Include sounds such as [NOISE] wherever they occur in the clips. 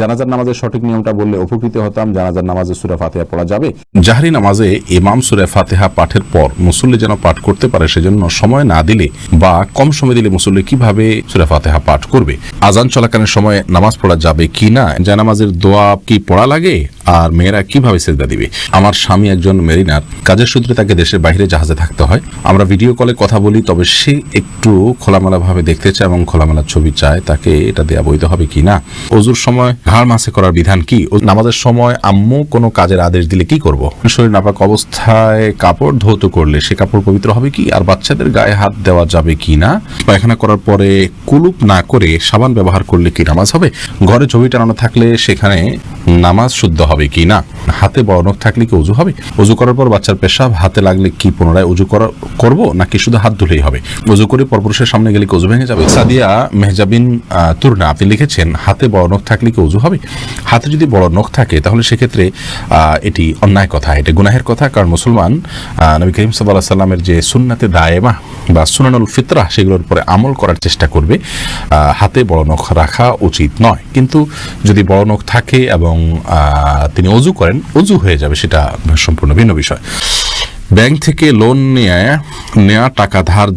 জানাজার নামাজের সঠিক নিয়মটা বললে উপকৃত হতাম। জানাজার নামাজে সুরা ফাতেহা পড়া যাবে। জাহারি নামাজে ইমাম সুরে ফাতেহা পাঠের পর মুসল্লি যেন পাঠ করতে পারে সেজন্য সময় না দিলে বা কম সময় দিলে মুসল্লি কীভাবে সুরে ফাতেহা পাঠ করবে? আজান চলাকালীন সময় নামাজ পড়া যাবে কি না? জানামাজের দোয়া কি পড়া লাগে? আর মেয়েরা কীভাবে সেজদা দিবে? আমার স্বামী একজন মেরিনার, কাজের সূত্রে তাকে দেশের বাইরে জাহাজে থাকতে হয়। আমরা ভিডিও কলে কথা বলি, তবে সে একটু খোলামেলা ভাবে দেখতে চায় এবং খোলামেলা ছবি চায়, তাকে এটা দেয়া বৈধ হবে কি না? অজুর সময় ঘাড় মাসে করার বিধান কি? নামাজের সময় আম্মু কোনো কাজের আদেশ দিলে কি করব? শরীর নাপাক অবস্থায় কাপড় ধৌত করলে সে কাপড় পবিত্র হবে কি? আর বাচ্চাদের গায়ে হাত দেওয়া যাবে কি না? পায়খানা করার পরে কুলুপ না করে সাবান ব্যবহার করলে কি নামাজ হবে? ঘরে ছবি টানানো থাকলে সেখানে নামাজ শুদ্ধ হবে কি না? হাতে বড় নখ থাকলে কি উজু হবে? উজু করার পর বাচ্চার পেশাব হাতে লাগলে কি পুনরায় উজু করা করব, নাকি শুধু হাত ধুলেই হবে? উজু করে পরপুরুষের সামনে গেলে কি উজু ভেঙে যাবে? সাদিয়া মেহজাবিন তুরনা, আপনি লিখেছেন, হাতে বড় নখ থাকলে কি উজু হবে? হাতে যদি বড় নখ থাকে, তাহলে সেক্ষেত্রে এটি অন্যায় কথা, এটি গুনাহের কথা, কারণ মুসলমান নবী করিম সাল্লাহ সাল্লামের যে সুন্নাতে দায়েমা বা সুনানুল ফিতরা, সেগুলোর উপরে আমল করার চেষ্টা করবে হাতে বড় নখ রাখা উচিত নয়। কিন্তু যদি বড় নখ থাকে এবং তিনি অজু করেন, অজু হয়ে যাবে সেটা সম্পূর্ণ ভিন্ন বিষয়। ব্যাংক থেকে লোন নিয়ে নেওয়া টাকা ধার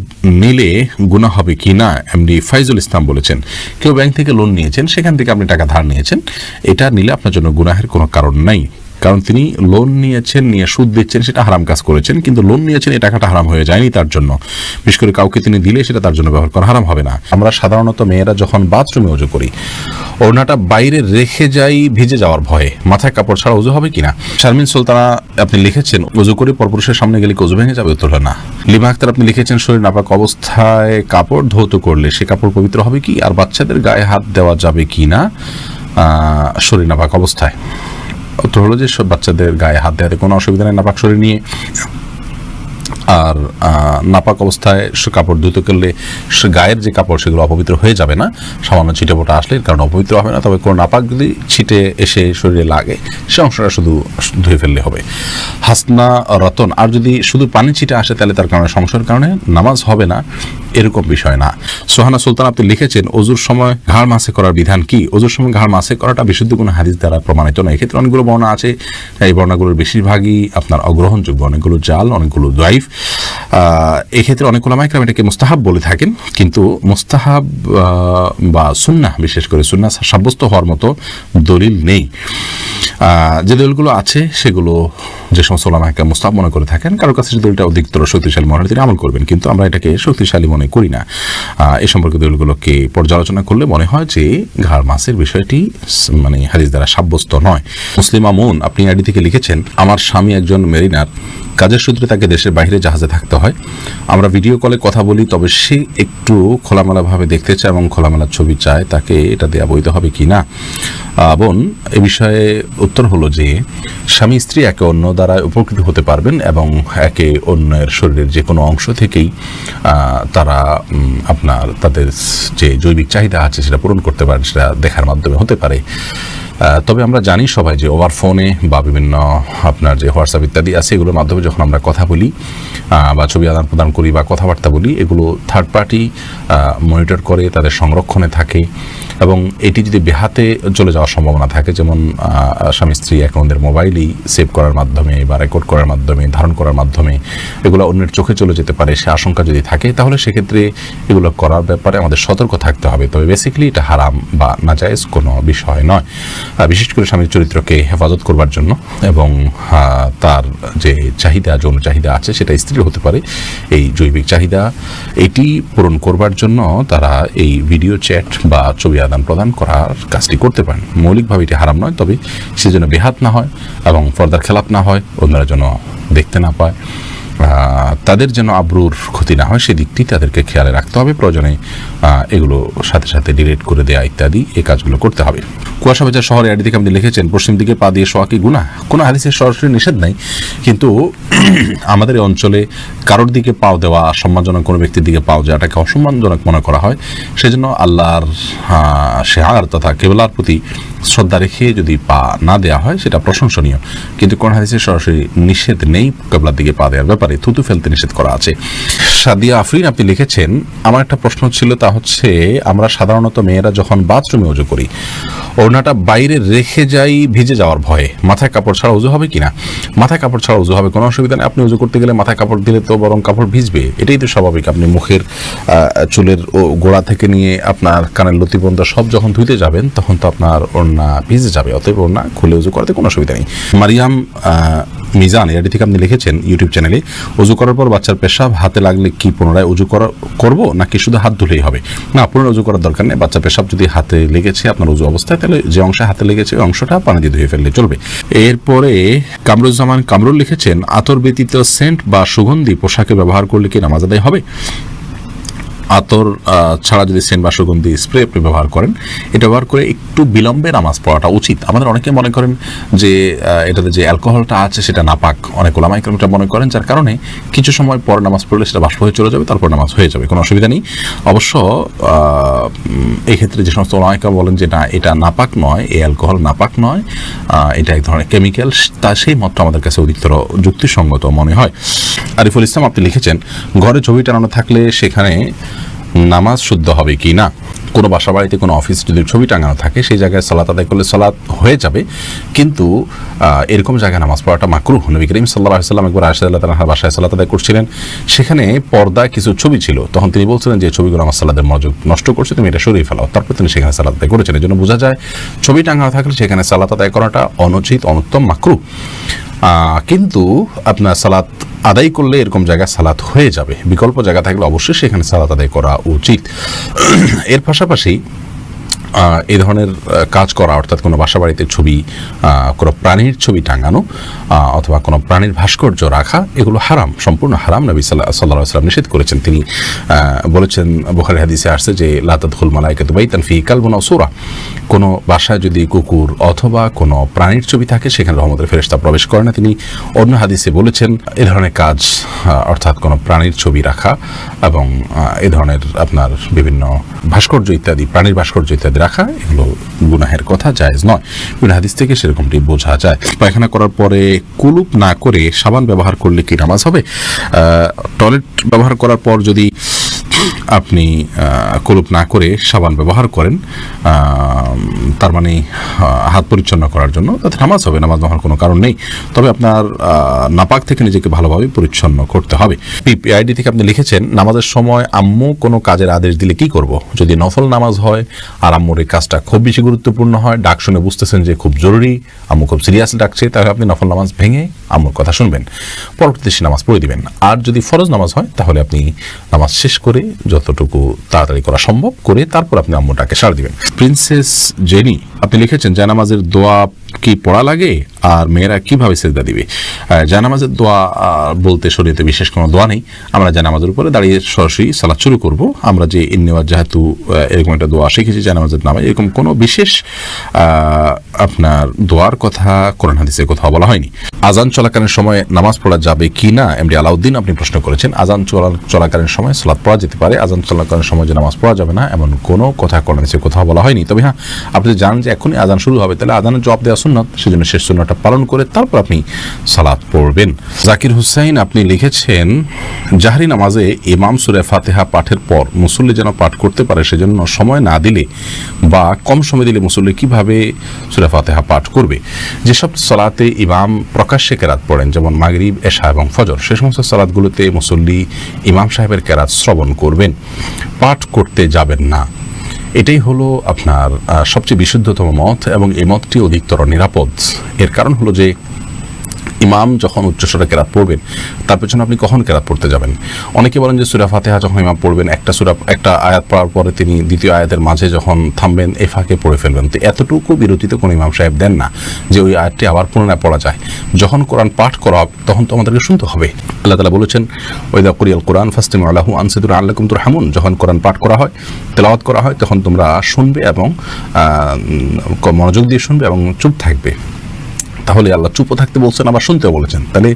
নিলে গুণা হবে কি না এমডি ফাইজুল ইসলাম বলেছেন। কেউ ব্যাংক থেকে লোন নিয়েছেন, সেখান থেকে আপনি টাকা ধার নিয়েছেন, এটা নিলে আপনার জন্য গুনাহের কোনো কারণ নাই। কারণ তিনি লোন নিয়েছেন, নিয়ে সুদ দিচ্ছেন, সেটা হারাম কাজ করেছেন, কিন্তু লোন নিয়েছেন, এই টাকাটা হারাম হয়ে যায়নি তার জন্য। বিশেষ করে কাউকে তিনি দিলে সেটা তার জন্য ব্যবহার করা হারাম হবে না। আমরা সাধারণত মেয়েরা যখন বাথরুমে উজু করি, ওড়নাটা বাইরে রেখে যাই, ভিজে যাওয়ার ভয়ে। মাথায় কাপড় ছাড়া উজু হবে কিনা? শারমিন সুলতানা, আপনি লিখেছেন, উজু করে, পরপুরুষের সামনে গেলে উজু ভেঙে যাবে? উত্তর না। লিমা আক্তার আপনি লিখেছেন, শরীর নাপাক অবস্থায় কাপড় ধৌত করলে সে কাপড় পবিত্র হবে কি? আর বাচ্চাদের গায়ে হাত দেওয়া যাবে কি না শরীর নাপাক অবস্থায়। উত্তর হলো যে সব বাচ্চাদের গায়ে হাত দেওয়াতে কোনো অসুবিধা নেই, নাপাক শরীর নিয়ে। আর নাপাক অবস্থায় সে কাপড় ধুতে করলে সে গায়ের যে কাপড়, সেগুলো অপবিত্র হয়ে যাবে না। সামান্য ছিটে ফোটা আসলে কারণে অপবিত্র হবে না। তবে কোনো নাপাক যদি ছিটে এসে শরীরে লাগে, সে অংশটা শুধু ধুয়ে ফেললে হবে। হাসনা রতন, আর যদি শুধু পানি ছিটে আসে, তাহলে তার কারণে সংসারের কারণে নামাজ হবে না। এরকম বিষয় না। সোহানা সুলতান আপনি লিখেছেন অজুর সময় ঘাড় মাসে করার বিধান কি? অজুর সময় ঘাড় মাসে করাটা বিশুদ্ধ কোনো হাদিস দ্বারা প্রমাণিত নয়। এক্ষেত্রে অনেকগুলো বর্ণনা আছে। এই বর্ণাগুলোর বেশিরভাগই আপনার অগ্রহণযোগ্য, অনেকগুলো জাল, অনেকগুলো জয়ীফ এক্ষেত্রে অনেক ওলামাইকরাম এটাকে মুস্তাহাব বলে থাকেন। কিন্তু মুস্তাহাব বা সুন্না বিশেষ করে সুন্না সাব্যস্ত হওয়ার মতো দলিল নেই। যে দলিলগুলো আছে, সেগুলো যে সমস্ত ওলামাইকা মুস্তাহাব মনে করে থাকেন কারোর কাছে যদি দলিলটা অধিকতর শক্তিশালী মনে হয় তিনি আমল করবেন। কিন্তু আমরা এটাকে শক্তিশালী মনে করি না। এ সম্পর্কে দলিলগুলোকে পর্যালোচনা করলে মনে হয় যে ঘাড় মাসের বিষয়টি মানে হাদিস দ্বারা সাব্যস্ত নয়। মুসলিম আমুন, আপনি আইডি থেকে লিখেছেন, আমার স্বামী একজন মেরিনার, কাজের সূত্রে তাকে দেশের বাইরে জাহাজে থাকতে হয়। আমরা ভিডিও কলে কথা বলি, তবে সে একটু খোলামেলাভাবে দেখতে চায় এবং খোলামেলা ছবি চায়, তাকে এটা দেয়া বৈধ হবে কি না? বোন, এ বিষয়ে উত্তর হলো যে, স্বামী স্ত্রী একে অন্য দ্বারা উপকৃত হতে পারবেন এবং একে অন্যের শরীরের যে কোনো অংশ থেকেই তারা আপনার তাদের যে জৈবিক চাহিদা আছে সেটা পূরণ করতে পারেন, সেটা দেখার মাধ্যমে হতে পারে। তবে আমরা জানি সবাই যে ওভার ফোনে বা বিভিন্ন আপনার যে হোয়াটসঅ্যাপ ইত্যাদি আছে, এগুলোর মাধ্যমে যখন আমরা কথা বলি বা ছবি আদান প্রদান করি বা কথাবার্তা বলি, এগুলো থার্ড পার্টি মনিটর করে, তাদের সংরক্ষণে থাকে এবং এটি যদি বেহাতে চলে যাওয়ার সম্ভাবনা থাকে, যেমন স্বামী, স্ত্রী এক অন্যের মোবাইলেই সেভ করার মাধ্যমে বা রেকর্ড করার মাধ্যমে, ধারণ করার মাধ্যমে এগুলো অন্যের চোখে চলে যেতে পারে, সে আশঙ্কা যদি থাকে, তাহলে সেক্ষেত্রে এগুলো করার ব্যাপারে আমাদের সতর্ক থাকতে হবে। তবে বেসিক্যালি এটা হারাম বা নাজায়েজ কোনো বিষয় নয়। বিশেষ করে স্বামীর চরিত্রকে হেফাজত করবার জন্য এবং তার যে চাহিদা, যৌন চাহিদা আছে, সেটা স্ত্রীর হতে পারে এই জৈবিক চাহিদা। এটি পূরণ করবার জন্য তারা এই ভিডিও চ্যাট বা ছবি আদান প্রদান করার কাজটি করতে পারেন। মৌলিকভাবে এটি হারাম নয়, তবে সে যেন বেহাত না হয় এবং পর্দার খেলাপ না হয়, অন্যরা যেন দেখতে না পায়। তাদের যেন আব্রুর ক্ষতি না হয় সেদিকটি তাদেরকে খেয়ালে রাখতে হবে। প্রয়োজনে এগুলো সাথে সাথে ডিলিট করে দেওয়া ইত্যাদি, এই কাজগুলো করতে হবে। কুয়াশা বাজার শহরে আড়ি থেকে আপনি লিখেছেন, পশ্চিম দিকে পা দিয়ে শোয়া কি গুণা কোনো হাদিসের সরাসরি নিষেধ নাই, কিন্তু [CLEARS THROAT] আমাদের এই অঞ্চলে কারোর দিকে পাও দেওয়া, সম্মানজনক কোনো ব্যক্তির দিকে পাও যাওয়াটাকে অসম্মানজনক মনে করা হয়। সেজন্য আল্লাহর শেহার তথা কেবলার প্রতি শ্রদ্ধা রেখে যদি পা না দেওয়া হয়, সেটা প্রশংসনীয়। কিন্তু কোন হাদিসে সরাসরি নিষেধ নেই, কেবলার দিকে পা দেওয়ার ব্যাপারে থুতু ফেলতে নিষেধ করা আছে। সাদিয়া আফরিন আপনি লিখেছেন, আমার একটা প্রশ্ন ছিল তা হচ্ছে, আমরা সাধারণত মেয়েরা যখন বাথরুমে উজু করি, ওড়নাটা বাইরে রেখে যাই ভিজে যাওয়ার ভয়ে। মাথায় কাপড় ছাড়া উজু হবে কিনা? মাথায় কাপড় ছাড়া উজু হবে, কোনো অসুবিধা নেই। আপনি উজু করতে গেলে মাথায় কাপড় দিলে তো বরং কাপড় ভিজবে। এটাই তো স্বাভাবিক। আপনি মুখের চুলের গোড়া থেকে নিয়ে আপনার কানের লতি পর্যন্ত সব যখন ধুইতে যাবেন, তখন তো আপনার ওড়না ভিজে যাবে। অতএব ওড়না খুলে উজু করাতে কোনো অসুবিধা নেই। মারিয়াম মিজান, এটি থেকে আপনি লিখেছেন ইউটিউব চ্যানেলে, উজু করার পর বাচ্চার পেশাব, হাতে লাগলে কি পুনরায় উজু করা, করব, নাকি শুধু হাত ধুলেই হবে? না, পুনরায় উজু করার দরকার নেই বাচ্চা পেশাব যদি হাতে লেগেছে আপনার উজু অবস্থায়, তাহলে যে অংশে হাতে লেগেছে, ওই অংশটা পানি দিয়ে ধুয়ে ফেললে চলবে। এরপরে কামরুজ্জামান কামরুল লিখেছেন, আতর ব্যতীত সেন্ট বা সুগন্ধি পোশাকে ব্যবহার করলে কি নামাজ আদায় হবে? আতর ছাড়া যদি সেন্ট বা সুগন্ধি স্প্রে আপনি ব্যবহার করেন, এটা ব্যবহার করে একটু বিলম্বে নামাজ পড়াটা উচিত। আমাদের অনেকে মনে করেন যে এটাতে যে অ্যালকোহলটা আছে সেটা নাপাক। অনেক ওলামাইকরমটা মনে করেন, যার কারণে কিছু সময় পর নামাজ পড়লে সেটা বাষ্প হয়ে চলে যাবে, তারপর নামাজ হয়ে যাবে, কোনো অসুবিধা নেই। অবশ্য এই ক্ষেত্রে যে সমস্ত ওলামাইকা বলেন যে, না, এটা নাপাক নয়, এই অ্যালকোহল নাপাক নয় এটা এক ধরনের কেমিক্যাল, তা সেই মতটা আমাদের কাছে অধিকতর যুক্তিসঙ্গত মনে হয়। আরিফুল ইসলাম আপনি লিখেছেন, ঘরে ছবি টানানো থাকলে সেখানে নামাজ শুদ্ধ হবে কি না? কোনো বাসা বাড়িতে কোনো অফিস যদি ছবি টাঙানো থাকে, সেই জায়গায় সালাত আদায় করলে সালাত হয়ে যাবে। কিন্তু এরকম জায়গায় নামাজ পড়াটা মাকরু নবী করিম সাল্লাহ সাল্লাম একবার আয়সা আল্লাহ তালাহার বাসায় সালাত আদায় করছিলেন। সেখানে পর্দায় কিছু ছবি ছিল। তখন তিনি বলছিলেন যে ছবিগুলো আমার সালাদের মনোযোগ নষ্ট করছে, তুমি এটা সরিয়ে ফেলাও। তারপর তিনি সেখানে সালাত আদায় করেছেন। এই জন্য বোঝা যায়, ছবি টাঙানো থাকলে সেখানে সালাত আদায় করাটা অনুচিত, অনুত্তম মাকরু কিন্তু আপনার সালাত আদায় করলে এরকম জায়গায় সালাত হয়ে যাবে। বিকল্প জায়গা থাকলে অবশ্যই সেখানে সালাত আদায় করা উচিত। এর পাশাপাশি এই ধরনের কাজ করা, অর্থাৎ কোনো বাসা বাড়িতে ছবি কোনো প্রাণীর ছবি টাঙানো অথবা কোনো প্রাণীর ভাস্কর্য রাখা, এগুলো হারাম, সম্পূর্ণ হারাম। নবী সাল্লাহ সাল্লাহ সাল্লাম নিষেধ করেছেন। তিনি বলেছেন, বুখারি হাদিসে আসছে যে লাতাদুল মালাইকাত বাইতান ফি কালবুনা সুরা। কোনো বাসায় যদি কুকুর অথবা কোনো প্রাণীর ছবি থাকে, সেখানে রহমতের ফেরেশতা প্রবেশ করে না। তিনি অন্য হাদিসে বলেছেন, এ ধরনের কাজ অর্থাৎ কোনো প্রাণীর ছবি রাখা এবং এ ধরনের আপনার বিভিন্ন ভাস্কর্য ইত্যাদি, প্রাণীর ভাস্কর্য ইত্যাদি রাখা, এগুলো গুনাহের কথা, জায়েজ নয়। বিভিন্ন হাদিস থেকে সেরকমটি বোঝা যায়। পায়খানা করার পরে কুলুপ না করে সাবান ব্যবহার করলে কি নামাজ হবে? টয়লেট ব্যবহার করার পর যদি আপনি কলুপ না করে সাবান ব্যবহার করেন তার মানে হাত পরিচ্ছন্ন করার জন্য। তাতে নামাজ হবে, নামাজ না হওয়ার কোনো কারণ নেই। তবে আপনার নাপাক থেকে নিজেকে ভালোভাবে পরিচ্ছন্ন করতে হবে। পিপিআইডি থেকে আপনি লিখেছেন, নামাজের সময় আম্মু কোনো কাজের আদেশ দিলে কি করব? যদি নফল নামাজ হয়, আর আম্মুর এই কাজটা খুব বেশি গুরুত্বপূর্ণ হয়, ডাক শুনে বুঝতেছেন যে খুব জরুরি, আম্মু খুব সিরিয়াস ডাকছে, তাহলে আপনি নফল নামাজ ভেঙে আম্মুর কথা শুনবেন। পরবর্তীতে সে নামাজ পড়ে দিবেন। আর যদি ফরজ নামাজ হয়, তাহলে আপনি নামাজ শেষ করে যতটুকু তাড়াতাড়ি করা সম্ভব করে তারপর আপনি আম্মুটাকে সার দিবেন। প্রিন্সেস জেনি আপনি লিখেছেন জানামাজের দোয়া কি পড়া লাগে আর মেয়েরা কীভাবে সেজদা দিবে? জানামাজের দোয়া বলতে শরীয়তে বিশেষ কোনো দোয়া নেই। আমরা জানামাজের উপরে দাঁড়িয়ে সরাসরি সালাদ শুরু করব। আমরা যে ইন্নেওয়াজ যেহেতু এরকম একটা দোয়া শিখেছি জানামাজের নামে, এরকম কোনো বিশেষ আপনার দোয়ার কথা কোরআন হাদিসের কথা বলা হয়নি। আজান চলাকালীন সময় নামাজ পড়া যাবে কি না, এমডি আলাউদ্দিন আপনি প্রশ্ন করেছেন। আজান চলা, চলাকালীন সময় সালাদ পড়া যেতে পারে আজান চলাকালীন সময় যে নামাজ পড়া যাবে না, এমন কোনো কথা কোরআন হাদিসে কথা বলা হয়নি। তবে হ্যাঁ আপনি জানেন যে এখনই আজান শুরু হবে, তাহলে আজানের জবাব দেওয়া সুন্নত, সেজন্য শেষ সুন্নতটা পালন করে তারপর আপনি সালাদ পড়বেন। জাকির হুসাইন, আপনি লিখেছেন, জাহরি নামাজে ইমাম সুরে ফাতেহা পাঠের পর মুসল্লি যেন পাঠ করতে পারে, সেজন্য সময় না দিলে বা কম সময় দিলে মুসল্লি কীভাবে সুরে ফাতেহা পাঠ করবে? যেসব সালাতে ইমাম প্রকাশ্যে কেরাত পড়েন, যেমন মাগরিব, এশা এবং ফজর, সে সমস্ত সালাদগুলোতে মুসল্লি ইমাম সাহেবের কেরাত শ্রবণ করবেন। পাঠ করতে যাবেন না। এটাই হলো আপনার সবচেয়ে বিশুদ্ধতম মত এবং এই মতটি অধিকতর নিরাপদ। এর কারণ হলো যে ইমাম যখন উচ্চস্বরে কেরাত পড়বেন, তার পেছনে আপনি কখন কেরাত পড়তে যাবেন? অনেকে বলেন যে সুরা ফাতেহা যখন ইমাম পড়বেন, একটা সুরা, একটা আয়াত পড়ার পরে তিনি দ্বিতীয় আয়াতের মাঝে যখন থামবেন এ ফাঁকে পড়ে ফেলবেন। তো এতটুকু বিরতিতে কোনো ইমাম সাহেব দেন না যে ওই আয়াতটি আবার পুনরায় পড়া যায়। যখন কোরআন পাঠ করা হবে, তখন তো আমাদেরকে শুনতে হবে। আল্লাহ তালা বলেছেন ওইদা কুরিয়াল কোরআন ফাস্টিম আল্লাহু আনসিদুর আল্লাহ কুমতুর হামুন যখন কোরআন পাঠ করা হয়, তেলাওয়াত করা হয়, তখন তোমরা শুনবে এবং মনোযোগ দিয়ে শুনবে এবং চুপ থাকবে। তাহলে আল্লাহ চুপও থাকতে বলছেন, আবার শুনতেও বলেছেন। তাহলে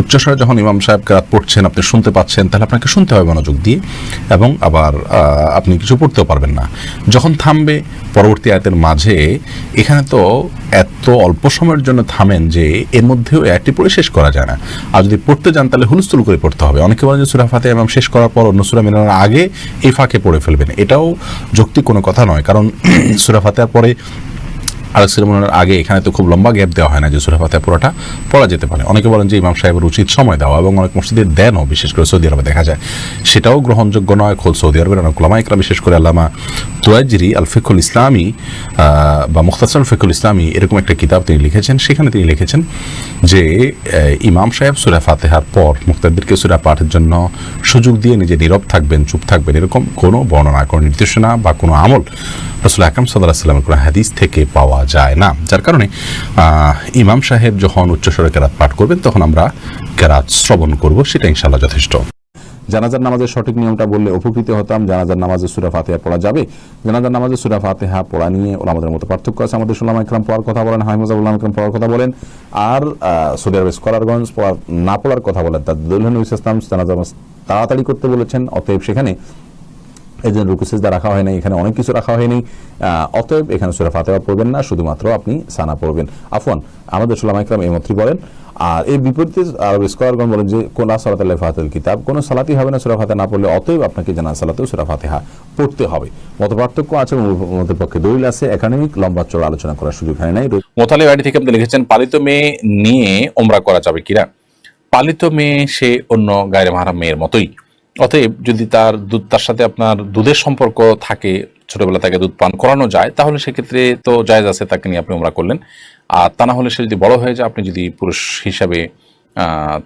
উচ্চস্বরে যখন ইমাম সাহেব কেরাত পড়ছেন, আপনি শুনতে পাচ্ছেন, তাহলে আপনাকে শুনতে হবে মনোযোগ দিয়ে এবং আবার আপনি কিছু পড়তেও পারবেন না। যখন থামবে, পরবর্তী আয়াতের মাঝে এখানে তো এত অল্প সময়ের জন্য থামেন যে এর মধ্যেও একটি পড়ে শেষ করা যায় না। আর যদি পড়তে যান, তাহলে হুলস্থুল করে পড়তে হবে। অনেকে বলেন যে সুরা ফাতে ইমাম শেষ করার পর অন্য সুরা মেলানোর আগে এই ফাঁকে পড়ে ফেলবেন। এটাও যৌক্তিক কোনো কথা নয়, কারণ [CLEARS THROAT] সুরা ফাতেহার পরে আরেক সেরেমনির আগে এখানে তো খুব লম্বা গ্যাপ দেওয়া হয় না, যে সুরা ফাতেহা পুরোটা পড়া যেতে পারে। অনেকে বলেন যে ইমাম সাহেবের উচিত সময় দেওয়া এবং অনেক মসজিদে দেনও, বিশেষ করে সৌদি আরবে দেখা যায়। সেটাও গ্রহণযোগ্য নয়, খোদ সৌদি আরবের অনেক ওলামাইকরা বিশেষ করে আল্লামা তুয়াজিরি আল ফিকুল ইসলামী বা মুখতাসর ফিকুল ইসলামী, এরকম একটা কিতাব তিনি লিখেছেন। সেখানে তিনি লিখেছেন যে ইমাম সাহেব সুরা ফাতেহার পর মুক্তাদেরকে সুরা পাঠের জন্য সুযোগ দিয়ে নিজে নীরব থাকবেন, চুপ থাকবেন, এরকম কোনো বর্ণনা, কোনো নির্দেশনা বা কোনো আমল রসুল আকরম সাল্লাহ সাল্লামের কোনো হাদিস থেকে পাওয়া যায় না। যার কারণে ইমাম সাহেব যখন উচ্চস্বরে কেরাত পাঠ করবেন, তখন আমরা কেরাত শ্রবণ করব, সেটা ইনশাল্লাহ যথেষ্ট। জানাজার নামাজের সঠিক নিয়মটা বললে উপকৃত হতাম। জানাজার নামাজে সুরা ফাতেহা পড়া যাবে। জানাজার নামাজে সুরা ফাতেহা পড়া নিয়ে ওলামাদের মতো পার্থক্য আছে। আমাদের সুলাম ইকরাম পড়ার কথা বলেন হাইমুজাবুল্লাহ ইকরাম পড়ার কথা বলেন। আর সৌদি আরবের স্কলারগঞ্জ পড়ার না পড়ার কথা বলেন। তার দুলহান ইসলাম জানাজা তাড়াতাড়ি করতে বলেছেন। অতএব সেখানে এই জন্য রুকু সিজদা রাখা হয়নি এখানে অনেক কিছু রাখা হয়নি অতএব এখানে সুরা ফাতেহা পড়বেন না, শুধুমাত্র আপনি সানা পড়বেন। আফওয়ান, আমাদের সুলাম ইকরাম এই মন্ত্রী বলেন। আর এই বিপরীতে আরব স্কয়ারগণ বলেন যে, কোন সালাত আল্লাহ ফাতেল কিতাব, কোনো সালাতি হবে না সুরা ফাতেহা না পড়লে, অতএব আপনাকে জানা সালাতেও সুরা ফাতেহা পড়তে হবে। মত পার্থক্য আছে মতের পক্ষে দলিল আছে একাডেমিক লম্বা চড়া আলোচনা করার সুযোগ হয় নাই। মোতালি বাড়ি থেকে আপনি লিখেছেন, পালিত মেয়ে নিয়ে ওমরা করা যাবে কিনা? পালিত মেয়ে সে অন্য গায়ের মাহারাম মেয়ের মতোই। অতএব যদি তার দুধ, তার সাথে আপনার দুধের সম্পর্ক থাকে, ছোটবেলা তাকে দুধ পান করানো যায়, তাহলে সেক্ষেত্রে তো জায়েজ আছে তাকে নিয়ে আপনি ওমরা করলেন। আর তা না হলে সে যদি বড় হয়ে যায়, আপনি যদি পুরুষ হিসাবে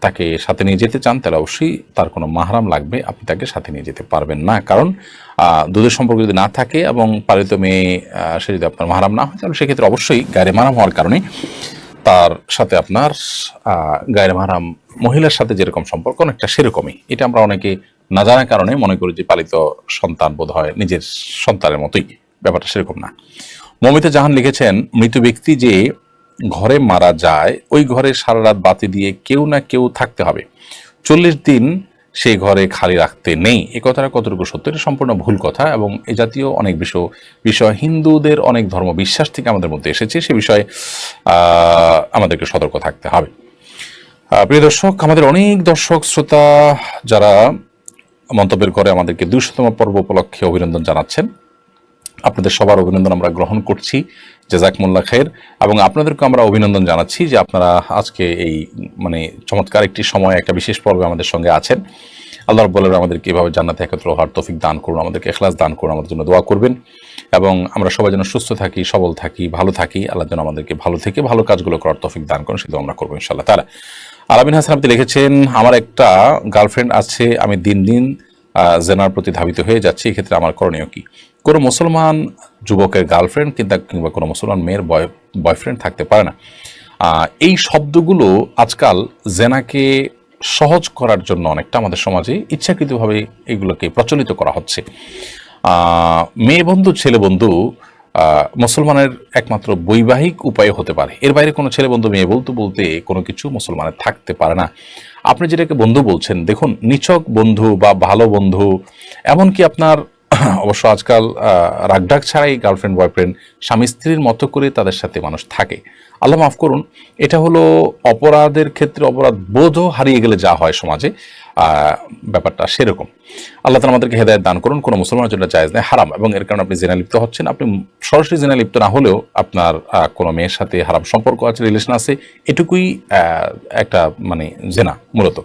তাকে সাথে নিয়ে যেতে চান, তাহলে অবশ্যই তার কোনো মাহারাম লাগবে, আপনি তাকে সাথে নিয়ে যেতে পারবেন না। কারণ দুধের সম্পর্ক যদি না থাকে এবং পালিত মেয়ে সে যদি আপনার মাহারাম না হয়, তাহলে সেক্ষেত্রে অবশ্যই গায়ে মারাম হওয়ার কারণে তার সাথে আপনার গায়ের মাহারাম মহিলার সাথে যেরকম সম্পর্ক, অনেকটা সেরকমই। এটা আমরা অনেকে না জানার কারণে মনে করি যে পালিত সন্তান বোধ হয় নিজের সন্তানের মতোই। ব্যাপারটা সেরকম না। মমিতা জাহান লিখেছেন, মৃত ব্যক্তি যে ঘরে মারা যায়, ওই ঘরে সারা রাত বাতি দিয়ে কেউ না কেউ থাকতে হবে। চল্লিশ দিন সেই ঘরে খালি রাখতে নেই। এ কথাটা কতটুকু সত্য? এটা সম্পূর্ণ ভুল কথা এবং এ জাতীয় অনেক বিষয় বিষয় হিন্দুদের অনেক ধর্ম বিশ্বাস থেকে আমাদের মধ্যে এসেছে। সে বিষয়ে আমাদেরকে সতর্ক থাকতে হবে। প্রিয় দর্শক, আমাদের অনেক দর্শক, শ্রোতা যারা মন্তব্যের করে আমাদেরকে দুশোতম পর্ব উপলক্ষে অভিনন্দন জানাচ্ছেন। আপনাদের সবার অভিনন্দন আমরা গ্রহণ করছি। জেজাক মোল্লা খের এবং আপনাদেরকে আমরা অভিনন্দন জানাচ্ছি যে আপনারা আজকে এই মানে চমৎকার একটি সময়, একটা বিশেষ পর্বে আমাদের সঙ্গে আছেন। আল্লাহ বলেন আমাদেরকে এভাবে জান্নাতে একত্র হওয়ার তফিক দান করুন, আমাদেরকে এখলাস দান করুন, আমাদের জন্য দোয়া করবেন। এবং আমরা সবাই যেন সুস্থ থাকি, সবল থাকি, ভালো থাকি, আল্লাহ যেন আমাদেরকে ভালো থেকে ভালো কাজগুলো করার তৌফিক দান করেন সেটা আমরা করব ইনশাল্লাহ তারা আলামিন হাসান আপনি লিখেছেন, আমার একটা গার্লফ্রেন্ড আছে, আমি দিন দিন জেনার প্রতি ধাবিত হয়ে যাচ্ছি, এক্ষেত্রে আমার করণীয় কি? কোনো মুসলমান যুবকের গার্লফ্রেন্ড কিংবা কিংবা কোনো মুসলমান মেয়ের বয় বয়ফ্রেন্ড থাকতে পারে না। এই শব্দগুলো আজকাল জেনাকে সহজ করার জন্য অনেকটা আমাদের সমাজে ইচ্ছাকৃতভাবে এগুলোকে প্রচলিত করা হচ্ছে। মেয়ে বন্ধু, ছেলে বন্ধু মুসলমানের একমাত্র বৈবাহিক উপায় হতে পারে। এর বাইরে কোনো ছেলে বন্ধু, মেয়ে বলতে বলতে কোনো কিছু মুসলমানের থাকতে পারে না। আপনি যেটাকে বন্ধু বলছেন, দেখুন, নিছক বন্ধু বা ভালো বন্ধু, এমনকি আপনার [CLEARS THROAT] অবশ্য আজকাল রাগডাক ছাড়াই গার্লফ্রেন্ড বয়ফ্রেন্ড স্বামী স্ত্রীর মতো করে তাদের সাথে মানুষ থাকে। আল্লাহ মাফ করুন, এটা হলো অপরাধের ক্ষেত্রে অপরাধ বোধও হারিয়ে গেলে যা হয় সমাজে। ব্যাপারটা সেরকম। আল্লাহ তালা আমাদেরকে হেদায়ত দান করুন, কোনো মুসলমানের জন্য জায়েজ নেই হারাম। এবং এর কারণে আপনি জেনা লিপ্ত হচ্ছেন। আপনি সরাসরি জেনা লিপ্ত না হলেও আপনার কোনো মেয়ের সাথে হারাম সম্পর্ক আছে রিলেশন আছে, এটুকুই একটা মানে জেনা মূলত।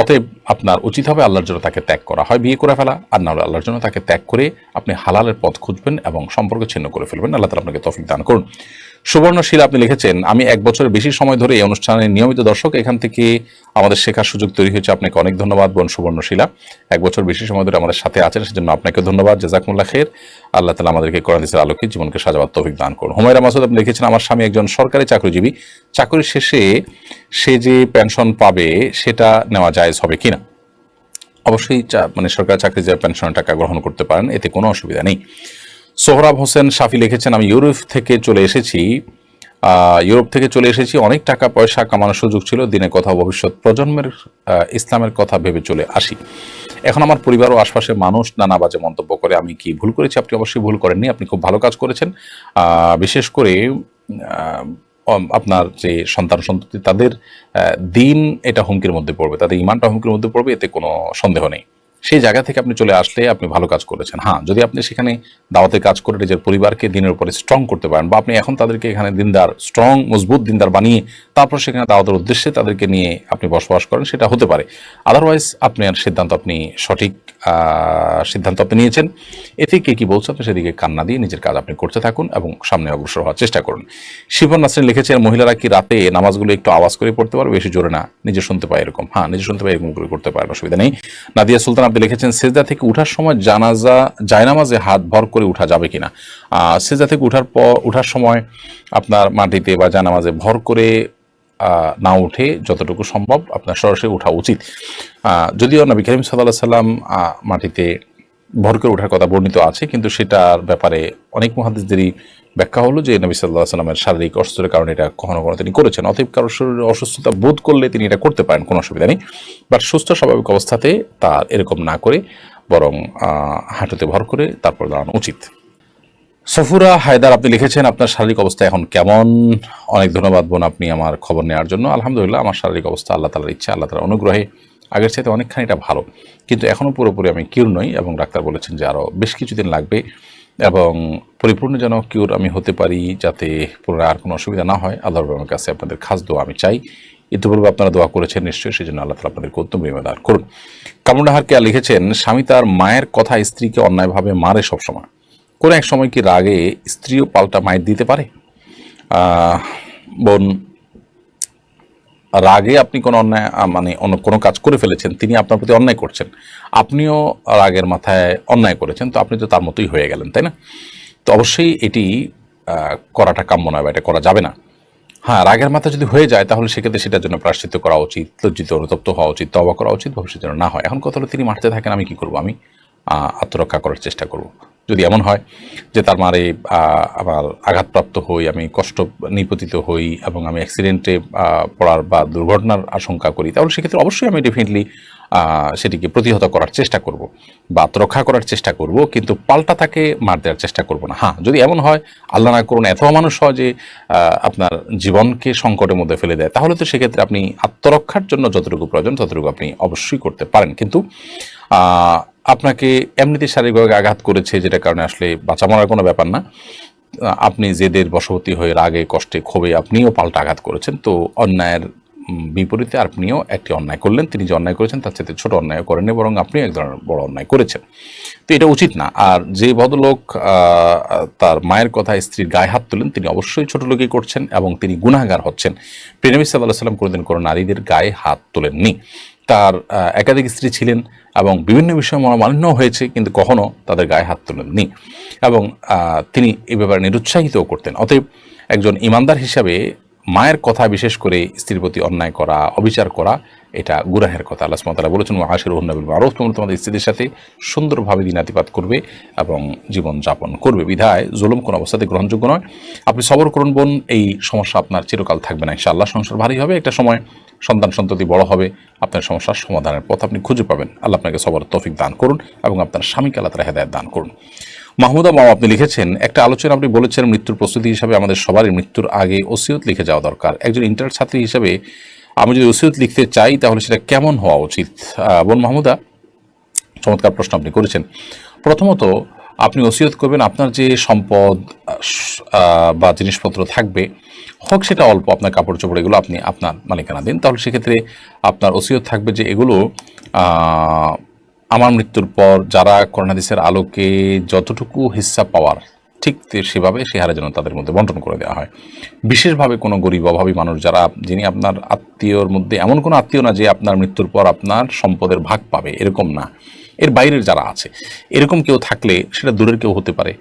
অতএব আপনার উচিত হবে আল্লাহর জন্য তাকে ত্যাগ করা। হয় বিয়ে করে ফেলা, আর না হলে আল্লাহর জন্য তাকে ত্যাগ করে আপনি হালালের পথ খুঁজবেন এবং সম্পর্ক ছিন্ন করে ফেলবেন। আল্লাহ তালা আপনাকে তফিক দান করুন। সুবর্ণশীল আপনি লিখেছেন, আমি এক বছরের বেশি সময় ধরে এই অনুষ্ঠানের নিয়মিত দর্শক। এখান থেকে আমাদের শেখার সুযোগ তৈরি হয়েছে। আপনাকে অনেক ধন্যবাদ, বোন সুবর্ণশীলা। এক বছর বেশি সময় ধরে আমাদের সাথে আছেন, সেজন্য আপনাকে ধন্যবাদ। জাজাকুল্লাহ খের। আল্লাহ তালা আমাদেরকে করা কোরআনিসের আলোকে জীবনকে সাজাবার তৌফিক দান করুন। হুমায়রা মাসুদ, আপনি লিখেছেন, আমার স্বামী একজন সরকারি চাকরিজীবী। চাকরি শেষে সে যে পেনশন পাবে, সেটা নেওয়া জায়েজ হবে কিনা অবশ্যই মানে সরকারি চাকরি যে পেনশনের টাকা গ্রহণ করতে পারেন, এতে কোনো অসুবিধা নেই। সোহরাব হোসেন শাফি লিখেছেন, আমি ইউরোপ থেকে চলে এসেছি ইউরোপ থেকে চলে এসেছি, অনেক টাকা পয়সা কামানোর সুযোগ ছিল দিনে কথা ভবিষ্যৎ প্রজন্মের ইসলামের কথা ভেবে চলে আসি। এখন আমার পরিবার ও আশপাশের মানুষ নানা বাজে মন্তব্য করে, আমি কি ভুল করেছি? আপনি অবশ্যই ভুল করেননি, আপনি খুব ভালো কাজ করেছেন। বিশেষ করে আপনার যে সন্তান সন্ততি, তাদের দিন এটা হুমকির মধ্যে পড়বে, তাদের ইমানটা হুমকির মধ্যে পড়বে, এতে কোনো সন্দেহ নেই। সেই জায়গা থেকে আপনি চলে আসলে আপনি ভালো কাজ করেছেন। হ্যাঁ যদি আপনি সেখানে দাওয়াতে কাজ করে নিজের পরিবারকে দিনের উপরে স্ট্রং করতে পারেন বা আপনি এখন তাদেরকে এখানে দিনদার স্ট্রং মজবুত দিনদার বানিয়ে তারপর সেখানে দাওয়াতের উদ্দেশ্যে তাদেরকে নিয়ে আপনি বসবাস করেন, সেটা হতে পারে। আদারওয়াইজ আপনার সিদ্ধান্ত আপনি সঠিক সিদ্ধান্ত আপনি নিয়েছেন। এতে কে কি বলছে? আপনি সেদিকে কান্না দিয়ে নিজের কাজ আপনি করতে থাকুন এবং সামনে অগ্রসর হওয়ার চেষ্টা করুন। শিবন নাসরিন লিখেছেন, মহিলারা কি রাতে নামাজগুলো একটু আওয়াজ করে পড়তে পারবে? বেশি জোরে না। নিজে শুনতে পায় এরকম। হ্যাঁ নিজে শুনতে পায় এরকম করে করতে পারেন, অসুবিধা নেই। নাদিয়া সুলতান আপনি লিখেছেন, সেজদা থেকে উঠার সময় জানাজা, জায়নামাজে হাত ভর করে উঠা যাবে কিনা? সেজদা থেকে উঠার পর উঠার সময় আপনার মাটিতে বা জানামাজে ভর করে না উঠে যতটুকু সম্ভব আপনার সরাসরি ওঠা উচিত। যদিও নবী করিম সাল্লাহ সাল্লাম মাটিতে ভর করে ওঠার কথা বর্ণিত আছে, কিন্তু সেটার ব্যাপারে অনেক মহাদিসদেরই ব্যাখ্যা হলো যে নবী সাল্লাহ সাল্লামের শারীরিক অসুস্থতার কারণে এটা কখনো কখনো তিনি করেছেন। অতএব কারোর শরীরে অসুস্থতা বোধ করলে তিনি এটা করতে পারেন, কোনো অসুবিধা নেই। বাট সুস্থ স্বাভাবিক অবস্থাতে তার এরকম না করে, বরং হাঁটুতে ভর করে তারপর দাঁড়ানো উচিত। সফুরা হায়দার, আপনি লিখেছেন, আপনার শারীরিক অবস্থা এখন কেমন? অনেক ধন্যবাদ বোন আপনি আমার খবর নেওয়ার জন্য। আলহামদুলিল্লাহ, আমার শারীরিক অবস্থা আল্লাহ তালার ইচ্ছা, আল্লাহ তালার অনুগ্রহে। আগের চাইতে অনেকখানি এটা ভালো। কিন্তু এখনও পুরোপুরি আমি কিউর নই এবং ডাক্তার বলেছেন যে আরও বেশ কিছুদিন লাগবে। এবং পরিপূর্ণ যেন কিউর আমি হতে পারি যাতে পুনরায় আর কোনো অসুবিধা না হয়। আল্লাহ রহমের কাছে আপনাদের খাস দোয়া আমি চাই। ইতিপূর্বে আপনারা দোয়া করেছেন নিশ্চয়ই সেই জন্য আল্লাহ তালা আপনাদের উত্তম বিমাদার করুন। কামরুনাহার কে লিখেছেন, স্বামী তার মায়ের কথা স্ত্রীকে অন্যায়ভাবে মারে সবসময়। কোনো এক সময় কি রাগে স্ত্রীও পাল্টা মায়ের দিতে পারে? বোন রাগে আপনি কোনো অন্যায় মানে অন্য কোনো কাজ করে ফেলেছেন, তিনি আপনার প্রতি অন্যায় করছেন। আপনিও রাগের মাথায় অন্যায় করেছেন, তো আপনি তো তার মতোই হয়ে গেলেন, তাই না? তো অবশ্যই এটি করাটা কাম্য নয় বা এটা করা যাবে না। হ্যাঁ রাগের মাথা যদি হয়ে যায়, তাহলে সেক্ষেত্রে সেটার জন্য প্রাশ্চিত্য করা উচিত, লজ্জিত, অনুতপ্ত হওয়া উচিত তবা করা উচিত, ভবিষ্যতে যেন না হয়। এখন কথা হলো তিনি মারতে থাকেন, আমি কি করব? আমি আত্মরক্ষা করার চেষ্টা করব। যদি এমন হয় যে তার মারে আমার আঘাতপ্রাপ্ত হই, আমি কষ্ট নিপতিত হই এবং আমি অ্যাক্সিডেন্টে পড়ার বা দুর্ঘটনার আশঙ্কা করি, তাহলে সেক্ষেত্রে অবশ্যই আমি ডেফিনেটলি সেটিকে প্রতিহত করার চেষ্টা করব বা আত্মরক্ষা করার চেষ্টা করব, কিন্তু পাল্টা তাকে মার দেওয়ার চেষ্টা করব না। হ্যাঁ যদি এমন হয়, আল্লাহ না করুন, এত মানুষ হয় যে আপনার জীবনকে সংকটের মধ্যে ফেলে দেয়, তাহলে তো সেক্ষেত্রে আপনি আত্মরক্ষার জন্য যতটুকু প্রয়োজন, ততটুকু আপনি অবশ্যই করতে পারেন। কিন্তু আপনাকে এমনিতে শারীরিকভাবে আঘাত করেছে যেটা কারণে আসলে বাঁচা মরার কোনো ব্যাপার না। আপনি জেদের বশবর্তী হয়ে রাগে, কষ্টে, ক্ষোভে আপনিও পাল্টা আঘাত করেছেন। তো অন্যায়ের বিপরীতে আপনিও একটি অন্যায় করলেন। তিনি যে অন্যায় করেছেন তার সাথে ছোট অন্যায় করেননি, বরং আপনিও এক ধরনের বড় অন্যায় করেছেন। তো এটা উচিত না। আর যে ভদ্রলোক তার মায়ের কথা স্ত্রীর গায়ে হাত তোলেন, তিনি অবশ্যই ছোট লোকই করছেন এবং তিনি গুনাহগার হচ্ছেন। প্রেনবী সাল্লাহ সাল্লাম কোনোদিন কোনো নারীদের গায়ে হাত তোলেননি। তার একাধিক স্ত্রী ছিলেন এবং বিভিন্ন বিষয়ে মনোমালিন্য হয়েছে, কিন্তু কখনো তাদের গায়ে হাত তুলেননি। এবং তিনি এ ব্যাপারে নিরুৎসাহিতও করতেন। অতএব একজন ইমানদার হিসাবে মায়ের কথা বিশেষ করে স্ত্রীর প্রতি অন্যায় করা, অবিচার করা এটা গুরাহের কথা আল্লাহ সুমতালা বলেছেন আশির উন্নবিল আরও তোমরা তোমাদের স্ত্রীদের সাথে সুন্দরভাবে দিনাতিপাত করবে এবং জীবন যাপন করবে। বিধায় জুলুম কোনো অবস্থাতে গ্রহণযোগ্য নয়। আপনি সবর করুন বোন, এই সমস্যা আপনার চিরকাল থাকবে না, ইনশাআল্লাহ। সংসার ভারী হবে, একটা সময় সন্তান সন্ততি বড় হবে, আপনার সমস্যার সমাধানের পথ আপনি খুঁজে পাবেন। আল্লাহ আপনাকে সবর, তৌফিক দান করুন এবং আপনার স্বামীকে আল্লাহ তালা হেদায়ত দান করুন। মাহমুদা মাও আপনি লিখেছেন, একটা আলোচনা আপনি বলেছেন, মৃত্যুর প্রস্তুতি হিসাবে আমাদের সবারই মৃত্যুর আগে ওসিয়ত লিখে যাওয়া দরকার। একজন ইন্টার ছাত্রী হিসাবে আমি যদি ওসিয়ত লিখতে চাই, তাহলে সেটা কেমন হওয়া উচিত? বোন মাহমুদা, চমৎকার প্রশ্ন আপনি করেছেন। প্রথমত, আপনি ওসিয়ত করবেন আপনার যে সম্পদ বা জিনিসপত্র থাকবে, হোক সেটা অল্প আপনার কাপড় চোপড়, এগুলো আপনি আপনার মালিকানা দিন। তাহলে সেক্ষেত্রে আপনার ওসিয়ত থাকবে যে এগুলো আমার মৃত্যুর পর যারা করোনাদিসের আলোকে যতটুকু হিস্সা পাওয়ার ঠিক সেভাবে সে হারে যেন তাদের মধ্যে বন্টন করে দেওয়া হয়। বিশেষভাবে কোনো গরিব, অভাবী মানুষ যারা, যিনি আপনার আত্মীয়র মধ্যে এমন কোনো আত্মীয় না যে আপনার মৃত্যুর পর আপনার সম্পদের ভাগ পাবে, এরকম না। এর বাইরের যারা আছে, এরকম কেউ থাকলে সেটা দূরের কেউ হতে পারে।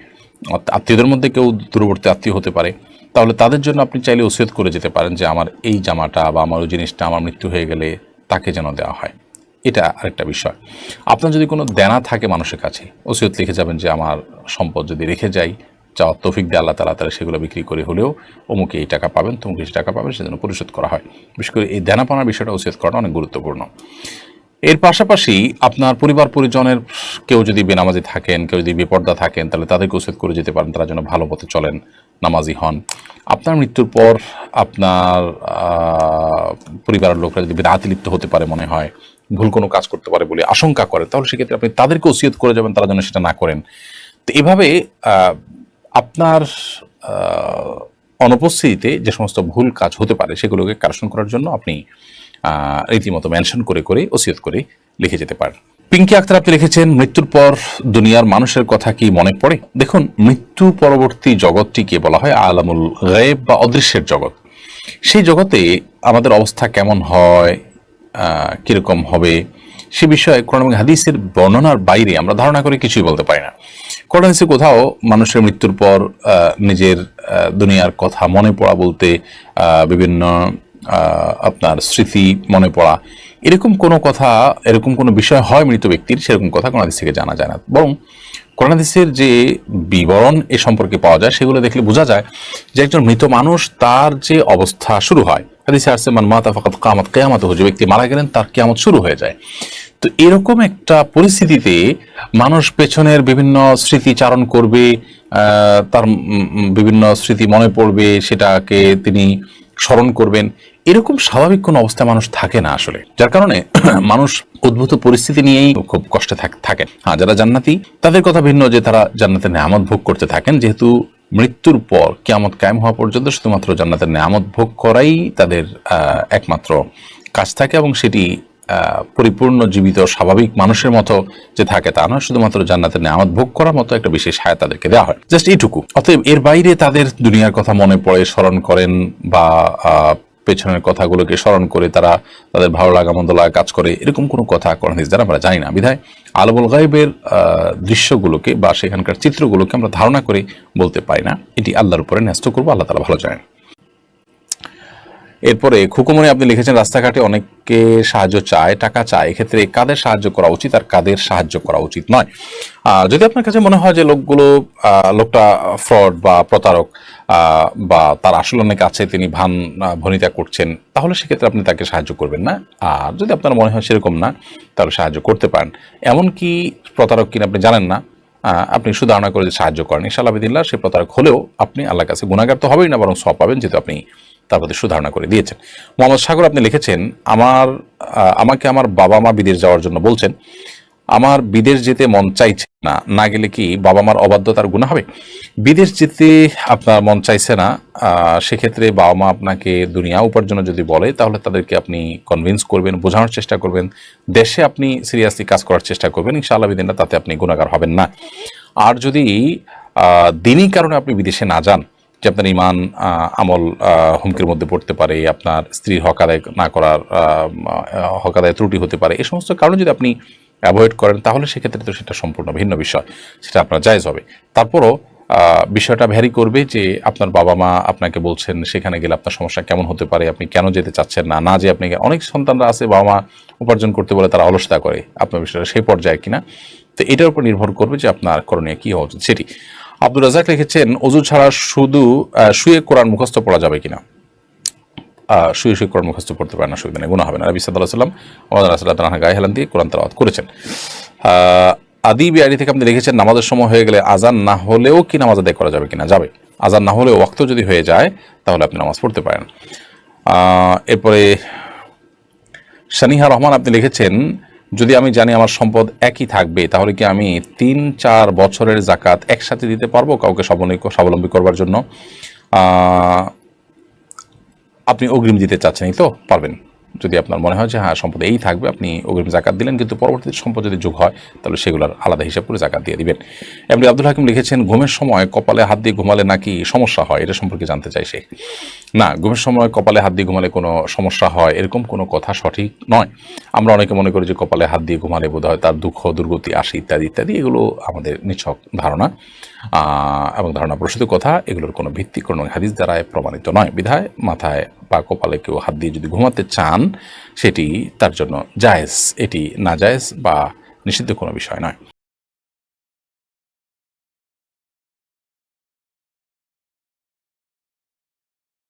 আত- আত্মীয়দের মধ্যে কেউ দূরবর্তী আত্মীয় হতে পারে। তাহলে তাদের জন্য আপনি চাইলে ওসিয়ত করে যেতে পারেন যে আমার এই জামাটা বা আমার ওই জিনিসটা আমার মৃত্যু হয়ে গেলে তাকে যেন দেওয়া হয়। এটা আরেকটা বিষয়। আপনার যদি কোনো দেনা থাকে মানুষের কাছে, ওসিয়ত লিখে যাবেন যে আমার সম্পদ যদি রেখে যাই চাওয়ার তৌফিক দিয়ে আল্লাহ তালা তারা সেগুলো বিক্রি করে হলেও অমুকে এই টাকা পাবেন, তমুকে এই টাকা পাবেন, সেজন্য পরিশোধ করা হয়। বিশেষ করে এই দেনাপানার বিষয়টা উচিত করাটা অনেক গুরুত্বপূর্ণ। এর পাশাপাশি আপনার পরিবার পরিজনের কেউ যদি বেনামাজি থাকেন, কেউ যদি বেপর্দা থাকেন, তাহলে তাদেরকে উচিত করে যেতে পারেন, তারা যেন ভালো পথে চলেন, নামাজি হন। আপনার মৃত্যুর পর আপনার পরিবারের লোকরা যদি বিরাতে লিপ্ত হতে পারে মনে হয়, ভুল কোনো কাজ করতে পারে বলে আশঙ্কা করে, তাহলে সেক্ষেত্রে আপনি তাদেরকে ওসিয়ত করে যাবেন, তারা যেন সেটা না করেন। তো এভাবে আপনার অনুপস্থিতিতে যে সমস্ত ভুল কাজ হতে পারে সেগুলোকে কারেকশন করার জন্য আপনি রীতিমতো মেনশন করে করে, ওসিয়ত করে লিখে যেতে পারেন। পিঙ্কি আক্তার আপনি লিখেছেন, মৃত্যুর পর দুনিয়ার মানুষের কথা কি মনে পড়ে? দেখুন, মৃত্যু পরবর্তী জগৎটিকে বলা হয় আলামুল গায়েব বা অদৃশ্যের জগৎ। সেই জগতে আমাদের অবস্থা কেমন হয় কীরকম হবে সে বিষয়ে কোরআন এবং হাদিসের বর্ণনার বাইরে আমরা ধারণা করে কিছুই বলতে পারি না। কোরআন হাদিসে কোথাও মানুষের মৃত্যুর পর নিজের দুনিয়ার কথা মনে পড়া বলতে বিভিন্ন আপনার স্মৃতি মনে পড়া, এরকম কোনো কথা, এরকম কোনো বিষয় হয় মৃত ব্যক্তির, সেরকম কথা কোরআন থেকে জানা যায় না। বরং কোরআন যে বিবরণ এ সম্পর্কে পাওয়া যায়, সেগুলো দেখলে বোঝা যায় যে একজন মৃত মানুষ তার যে অবস্থা শুরু হয়। হাদিসে আসছে, মান মাতা ফাকাত কামাত, কেয়ামত যে ব্যক্তি মারা গেলেন, তার কেয়ামত শুরু হয়ে যায়। তো এরকম একটা পরিস্থিতিতে মানুষ পেছনের বিভিন্ন স্মৃতি চারণ করবে তার বিভিন্ন স্মৃতি মনে পড়বে, সেটাকে তিনি স্মরণ করবেন। এরকম স্বাভাবিক কোনো অবস্থায় মানুষ থাকে না আসলে। যার কারণে [CLEARS THROAT] মানুষ উদ্ভূত পরিস্থিতি নিয়েই খুব কষ্টে থাক- থাকেন। হ্যাঁ যারা জান্নাতি, তাদের কথা ভিন্ন যে তারা জান্নাতের নেয়ামত ভোগ করতে থাকেন। যেহেতু মৃত্যুর পর, কিয়ামত কায়েম হওয়া পর্যন্ত শুধুমাত্র জান্নাতের নেয়ামত ভোগ করাই তাদের একমাত্র কাজ থাকে এবং সেটি পরিপূর্ণ জীবিত স্বাভাবিক মানুষের মতো যে থাকে তা নয়, শুধুমাত্র জান্নাতের নেয়ামত ভোগ করার মতো একটা বিশেষ হায়াত তাদেরকে দেওয়া হয়। জাস্ট এইটুকু। অতএব এর বাইরে তাদের দুনিয়ার কথা মনে পড়ে, স্মরণ করেন বা পেছনের কথাগুলোকে স্মরণ করে তারা তাদের ভালো লাগা, মন্দ লাগা কাজ করে, এরকম কোনো কথা কোরআন হাদিস দ্বারা আমরা জানি না। বিধায় আলবুল গাইবের দৃশ্যগুলোকে বা সেখানকার চিত্রগুলোকে আমরা ধারণা করে বলতে পারি না। এটি আল্লাহর উপরে ন্যস্ত করব, আল্লাহ তালা ভালো জানেন। এরপরে খুকুমনি আপনি লিখেছেন, রাস্তাঘাটে অনেককে সাহায্য চায়, টাকা চায়। এক্ষেত্রে কাদের সাহায্য করা উচিত আর কাদের সাহায্য করা উচিত নয়? যদি আপনার কাছে মনে হয় যে লোকগুলো লোকটা ফ্রড বা প্রতারক বা তার আসল অনেক আছে, তিনি ভান ভনিতা করছেন, তাহলে সেক্ষেত্রে আপনি তাকে সাহায্য করবেন না। আর যদি আপনার মনে হয় সেরকম না, তাহলে সাহায্য করতে পারেন। এমনকি প্রতারক কিনা আপনি জানেন না আপনি সুধারণা করে সাহায্য করেন। ইনশাআল্লাহ বিদিল্লাহ সে প্রতারক হলেও আপনি আল্লাহর কাছে গুণাগার তো হবেই না, বরং সব পাবেন, যেহেতু আপনি তার প্রতি সুধারণা করে দিয়েছেন। মোহাম্মদ সাগর আপনি লিখেছেন, আমার আমাকে আমার বাবা মা বিদেশ যাওয়ার জন্য বলছেন, আমার বিদেশ যেতে মন চাইছে না না গেলে কি বাবা মার অবাধ্যতার গুণা হবে? বিদেশ যেতে আপনার মন চাইছে না সেক্ষেত্রে বাবা মা আপনাকে দুনিয়া উপার্জনের যদি বলে, তাহলে তাদেরকে আপনি কনভিন্স করবেন, বোঝানোর চেষ্টা করবেন, দেশে আপনি সিরিয়াসলি কাজ করার চেষ্টা করবেন, ইনশাআল্লাহ বিদিনটা তাতে আপনি গুণাগার হবেন না। আর যদি দিনই কারণে আপনি বিদেশে না যান যে আপনার ইমান আমল হুমকির মধ্যে পড়তে পারে, আপনার স্ত্রীর হক আদায় না করার হক আদায় ত্রুটি হতে পারে এই সমস্ত কারণে যদি আপনি অ্যাভয়েড করেন, তাহলে সেক্ষেত্রে তো সেটা সম্পূর্ণ ভিন্ন বিষয়, সেটা আপনার জায়েজ হবে। তারপরও বিষয়টা ভ্যারি করবে যে আপনার বাবা মা আপনাকে বলছেন, সেখানে গেলে আপনার সমস্যা কেমন হতে পারে? আপনি কেন যেতে চাচ্ছেন না? না যে আপনি অনেক সন্তানরা আছে, বাবা মা উপার্জন করতে বলে তারা অলসতা করে, আপনার বিষয়টা সেই পর্যায়ে কিনা? তো এটার উপর নির্ভর করবে যে আপনার করণীয় কী হওয়া উচিত। সেটি আব্দুল রাজাক লিখেছেন, অজু ছাড়া শুধু শুয়ে কোরআন মুখস্থ পড়া যাবে কিনা? শুয়ে শুয়ে কোরআন মুখস্থ পড়তে পারেন না সুবিধা নেই গুণ হবে না। নবী সাল্লাহ সাল্লাম আমাদের গায়ে হেলান দিয়ে কোরআন তালাওয়াত করেছেন। আদি বিআরি থেকে আপনি লিখেছেন নামাজের সময় হয়ে গেলে আজান না হলেও কি নামাজ আদায় করা যাবে কিনা? যাবে। আজান না হলেও ওয়াক্ত যদি হয়ে যায়, তাহলে আপনি নামাজ পড়তে পারেন। এরপরে সানিহা রহমান আপনি লিখেছেন যদি আমি জানি আমার সম্পদ একই থাকবে, তাহলে কি আমি তিন, চার বছরের জাকাত একসাথে দিতে পারব কাউকে স্বাবলম্বী স্বাবলম্বী করবার জন্য? আপনি অগ্রিম দিতে চাচ্ছেন তো? পারবেন। যদি আপনার মনে হয় যে হ্যাঁ সম্পদ এই থাকবে, আপনি অগ্রিম জাকাত দিলেন, কিন্তু পরবর্তীতে সম্পদ যদি যোগ হয়, তাহলে সেগুলোর আলাদা হিসাব করে জাকাত দিয়ে দিবেন। এমনি আব্দুল হাকিম লিখেছেন, ঘুমের সময় কপালে হাত দিয়ে ঘুমালে নাকি সমস্যা হয়? এটা সম্পর্কে জানতে চাই সে। না, ঘুমের সময় কপালে হাত দিয়ে ঘুমালে কোনো সমস্যা হয়, এরকম কোনো কথা সঠিক নয়। আমরা অনেকে মনে করি যে, কপালে হাত দিয়ে ঘুমালে বোধ হয় তার দুঃখ, দুর্গতি, আসে ইত্যাদি ইত্যাদি, এগুলো আমাদের নিছক ধারণা। এবং ধারণা প্রসূত কথা, এগুলোর কোনো ভিত্তি, কোনো হাদিস দ্বারায় প্রমাণিত নয়। বিধায় মাথায় বা কপালে কেউ হাত দিয়ে যদি ঘুমাতে চান, সেটি তার জন্য জায়েজ। এটি না জায়েজ বা নিষিদ্ধ কোনো বিষয় নয়।